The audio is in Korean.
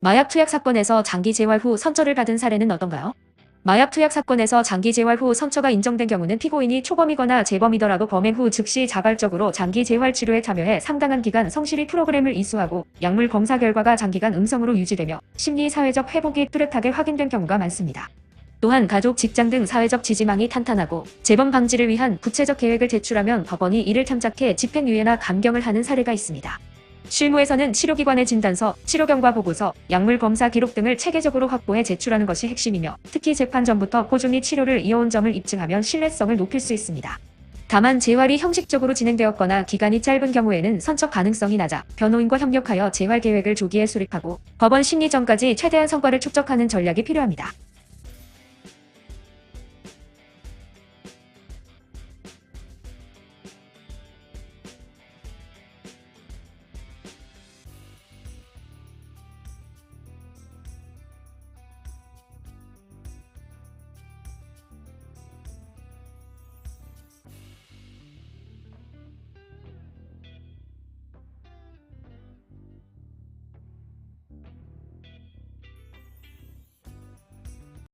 마약 투약 사건에서 장기 재활 후 선처를 받은 사례는 어떤가요? 마약 투약 사건에서 장기 재활 후 선처가 인정된 경우는 피고인이 초범이거나 재범이더라도 범행 후 즉시 자발적으로 장기 재활 치료에 참여해 상당한 기간 성실히 프로그램을 이수하고 약물 검사 결과가 장기간 음성으로 유지되며 심리 사회적 회복이 뚜렷하게 확인된 경우가 많습니다. 또한 가족, 직장 등 사회적 지지망이 탄탄하고 재범 방지를 위한 구체적 계획을 제출하면 법원이 이를 탐작해 집행유예나 감경을 하는 사례가 있습니다. 실무에서는 치료기관의 진단서, 치료경과 보고서, 약물 검사 기록 등을 체계적으로 확보해 제출하는 것이 핵심이며 특히 재판 전부터 꾸준히 치료를 이어온 점을 입증하면 신뢰성을 높일 수 있습니다. 다만 재활이 형식적으로 진행되었거나 기간이 짧은 경우에는 선처 가능성이 낮아 변호인과 협력하여 재활 계획을 조기에 수립하고 법원 심리 전까지 최대한 성과를 축적하는 전략이 필요합니다.